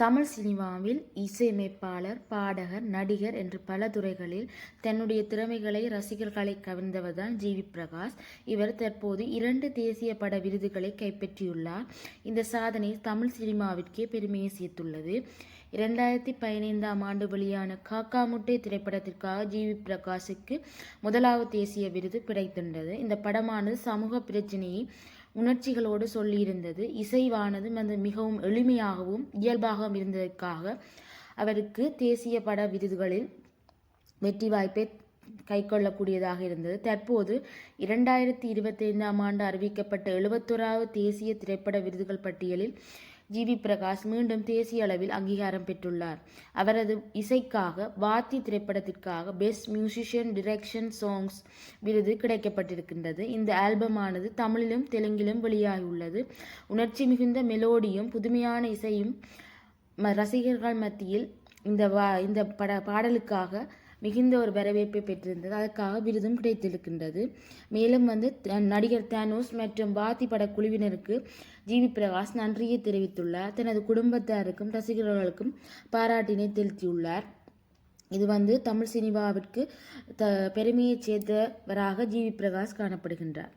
தமிழ் சினிமாவில் இசையமைப்பாளர் பாடகர் நடிகர் என்று பல துறைகளில் தன்னுடைய திறமைகளை ரசிகர்களை கவர்ந்தவர்தான் ஜி வி பிரகாஷ். இவர் தற்போது இரண்டு தேசிய பட விருதுகளை கைப்பற்றியுள்ளார். இந்த சாதனை தமிழ் சினிமாவிற்கே பெருமையை சேர்த்துள்ளது. இரண்டாயிரத்தி பதினைந்தாம் ஆண்டு வெளியான காக்கா முட்டை திரைப்படத்திற்காக ஜி வி பிரகாஷுக்கு முதலாவது தேசிய விருது கிடைத்துள்ளது. இந்த படமானது சமூக பிரச்சனையை உணர்ச்சிகளோடு சொல்லியிருந்தது. இசைவானது அது மிகவும் எளிமையாகவும் இயல்பாகவும் இருந்ததற்காக அவருக்கு தேசிய பட விருதுகளில் வெற்றி வாய்ப்பை கைக்கொள்ளக்கூடியதாக இருந்தது. தற்போது இரண்டாயிரத்தி இருபத்தி ஐந்தாம் ஆண்டு அறிவிக்கப்பட்ட எழுபத்தோராவது தேசிய திரைப்பட விருதுகள் பட்டியலில் ஜி வி பிரகாஷ் மீண்டும் தேசிய அளவில் அங்கீகாரம் பெற்றுள்ளார். அவரது இசைக்காக வாத்தி திரைப்படத்திற்காக பெஸ்ட் மியூசிஷியன் டிரெக்ஷன் சாங்ஸ் விருது கிடைக்கப்பட்டிருக்கின்றது. இந்த ஆல்பமானது தமிழிலும் தெலுங்கிலும் வெளியாகியுள்ளது. உணர்ச்சி மிகுந்த மெலோடியும் புதுமையான இசையும் ம- ரசிகர்கள் மத்தியில் இந்த வா இந்த பட பாடலுக்காக மிகுந்த ஒரு வரவேற்பை பெற்றிருந்தது. அதற்காக விருதும் கிடைத்திருக்கின்றது. மேலும் வந்து த- நடிகர் தானோஸ் மற்றும் பாத்தி பட குழுவினருக்கு ஜிவி பிரகாஷ் நன்றியை தெரிவித்துள்ளார். தனது குடும்பத்தாருக்கும் ரசிகர்களுக்கும் பாராட்டினை செலுத்தியுள்ளார். இது வந்து தமிழ் சினிமாவிற்கு த பெருமையை சேர்த்தவராக ஜிவி பிரகாஷ் காணப்படுகின்றார்.